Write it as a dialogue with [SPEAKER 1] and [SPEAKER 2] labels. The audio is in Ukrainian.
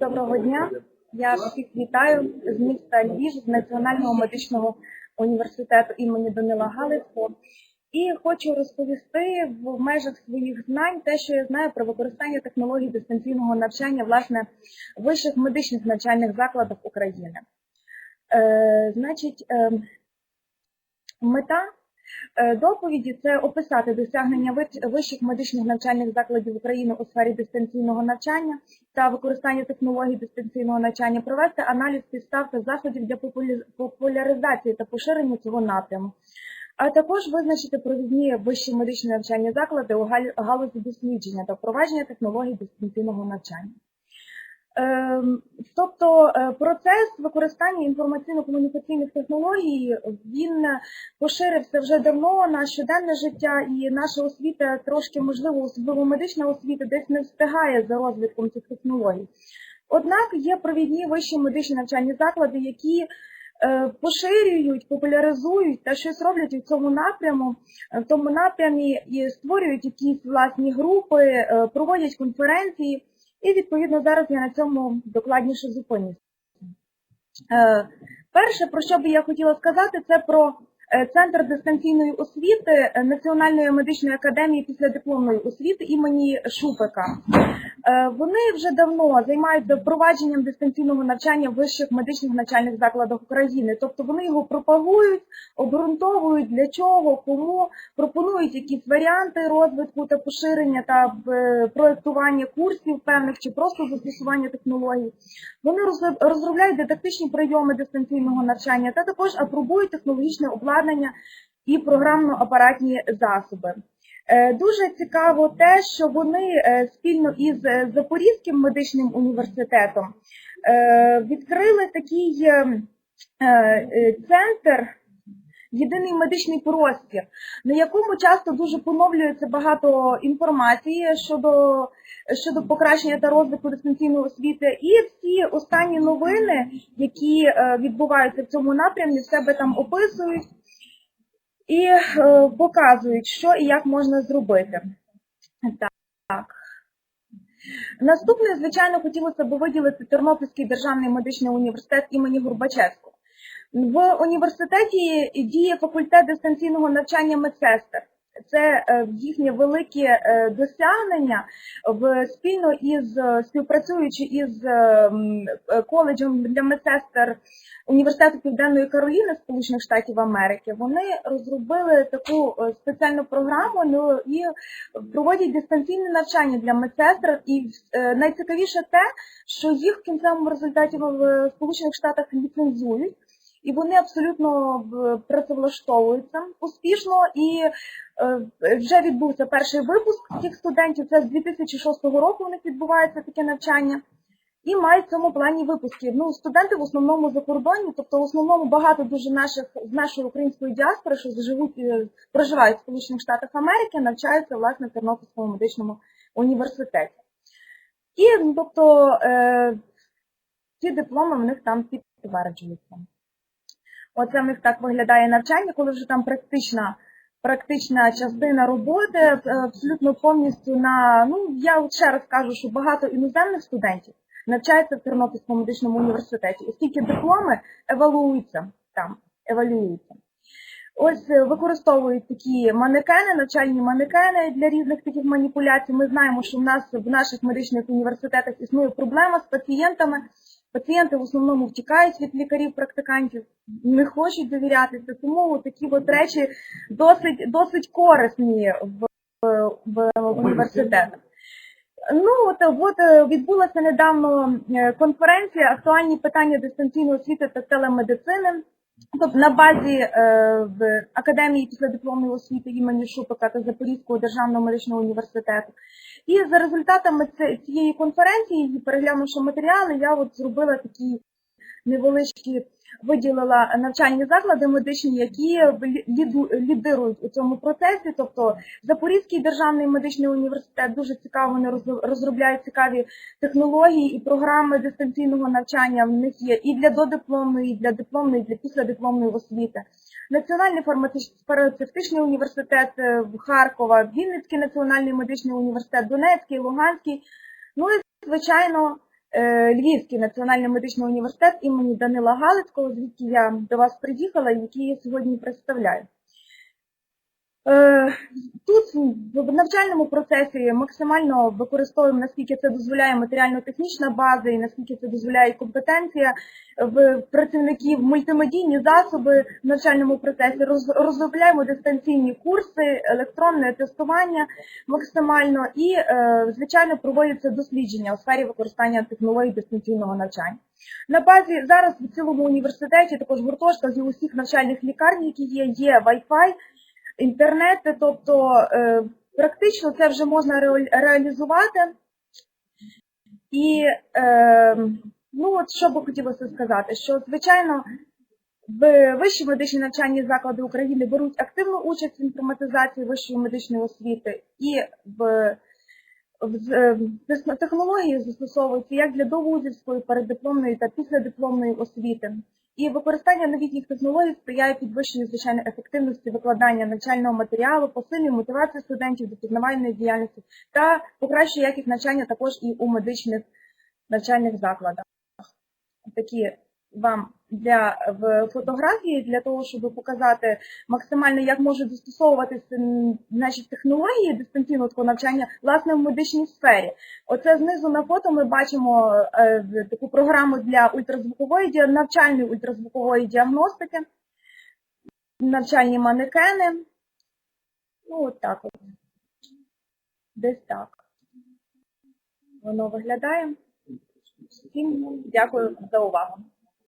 [SPEAKER 1] Доброго дня. Я всіх вітаю з міста Львів, з Національного медичного університету імені Данила Галицького. І хочу розповісти в межах своїх знань те, що я знаю про використання технологій дистанційного навчання власне в вищих медичних навчальних закладах України. Е, значить, е, мета доповіді це описати досягнення вищих медичних навчальних закладів України у сфері дистанційного навчання та використання технологій дистанційного навчання, провести аналіз підстав та заходів для популяризації та поширення цього напряму, а також визначити провідні вищі медичні навчальні заклади у галузі дослідження та впровадження технологій дистанційного навчання. Ем, Тобто е, процес використання інформаційно-комунікаційних технологій він поширився вже давно на щоденне життя, і наша освіта трошки, можливо, особливо медична освіта, десь не встигає за розвитком цих технологій. Однак є провідні вищі медичні навчальні заклади, які е, поширюють, популяризують та щось роблять у цьому напряму, е, в тому напрямі і створюють якісь власні групи, е, проводять конференції. І відповідно зараз я на цьому докладніше зупинюся. Е, Перше, про що би я хотіла сказати, це про Центр дистанційної освіти е, Національної медичної академії післядипломної освіти імені Шупика. Е, Вони вже давно займаються впровадженням дистанційного навчання в вищих медичних навчальних закладах України. Тобто вони його пропагують, обґрунтовують для чого, кому, пропонують якісь варіанти розвитку та поширення та е, проєктування курсів певних чи просто застосування технологій. Вони розробляють дидактичні прийоми дистанційного навчання та також апробують технологічне обладнання і програмно-апаратні засоби. Е, Дуже цікаво те, що вони е, спільно із е, Запорізьким медичним університетом відкрили такий центр. Єдиний медичний простір, на якому часто дуже поновлюється багато інформації щодо, щодо покращення та розвитку дистанційної освіти, і всі останні новини, які відбуваються в цьому напрямі, в себе там описують і е, показують, що і як можна зробити. Так. Наступне, звичайно, хотілося б виділити Тернопільський державний медичний університет імені Горбачевського. В університеті діє факультет дистанційного навчання медсестер. Це е, їхнє велике е, досягнення в спільно із е, співпрацюючи із коледжем для медсестер університету Південної Кароліни Сполучених Штатів Америки. Вони розробили таку спеціальну програму ну, і проводять дистанційне навчання для медсестер. І найцікавіше те, що їх в кінцевому результаті в Сполучених Штатах ліцензують і вони абсолютно е, працевлаштовуються успішно. І е, вже відбувся перший випуск цих студентів. Це з 2006 року у них відбувається таке навчання. І мають в цьому плані випуски. Ну, студенти в основному закордонні, тобто в основному багато дуже наших з нашої української діаспори, що живуть, е, проживають в Сполучених Штатах Америки, навчаються власне в Тернопільському медичному університеті. І тобто ці дипломи в них там підтверджуються. Оце в них так виглядає навчання, коли вже там практична, практична частина роботи, е, абсолютно повністю на, ну, я ще раз кажу, що багато іноземних студентів навчаються в Тернопільському медичному університеті, оскільки дипломи евалуються там, евалюються. Ось е, використовують такі манекени, навчальні манекени для різних таких маніпуляцій. Ми знаємо, що в нас в наших медичних університетах існує проблема з пацієнтами. Пацієнти в основному втікають від лікарів-практикантів, не хочуть довірятися, тому такі от речі досить, досить корисні в, в, в університетах. Ну от, от е, відбулася недавно е, конференція актуальні питання дистанційної освіти та телемедицини. Тобто на базі е, в академії післядипломної освіти імені Шупика та Запорізького державного медичного університету. І за результатами цієї конференції, переглянувши матеріали, я от зробила такі невеличкі, виділила навчальні заклади медичні, які лідирують у цьому процесі. Тобто Запорізький державний медичний університет дуже цікаво вони роз- цікаві технології і програми дистанційного навчання. В них є і для додипломної, і для дипломної, і для післядипломної освіти. Національний фармацевтичний університет е, в Харкова, Вінницький національний медичний університет, Донецький, Луганський. Ну і звичайно Львівський національний медичний університет імені Данила Галицького, звідки я до вас приїхала, і який я сьогодні представляю. Е, Тут в навчальному процесі максимально використовуємо, наскільки це дозволяє матеріально-технічна база і наскільки це дозволяє компетенція в працівників мультимедійні засоби в навчальному процесі. Розробляємо дистанційні курси, електронне тестування максимально і, е, звичайно, проводяться дослідження у сфері використання технологій дистанційного навчання. На базі зараз в цілому університеті, також в гуртожках і у навчальних лікарнях, які є, є Wi-Fi, інтернет, тобто е, практично це вже можна реалізувати. І е, ну от що би хотілося сказати, що звичайно в вищі медичні навчальні заклади України беруть активну участь в інформатизації вищої медичної освіти і в, в, в технології застосовуються як для довузівської, переддипломної та післядипломної освіти. І використання новітніх технологій сприяє підвищенню звичайно ефективності викладання навчального матеріалу, посилює мотивацію студентів до пізнавальної діяльності та покращує якість навчання також і у медичних навчальних закладах. Такі вам для в фотографії для того, щоб показати максимально, як можуть застосовуватися наші технології дистанційного навчання власне в медичній сфері. Оце знизу на фото ми бачимо е, таку програму для ультразвукової навчальної ультразвукової діагностики, навчальні манекени. Ну, от так от. Десь так. Воно виглядає. Всім дякую за увагу.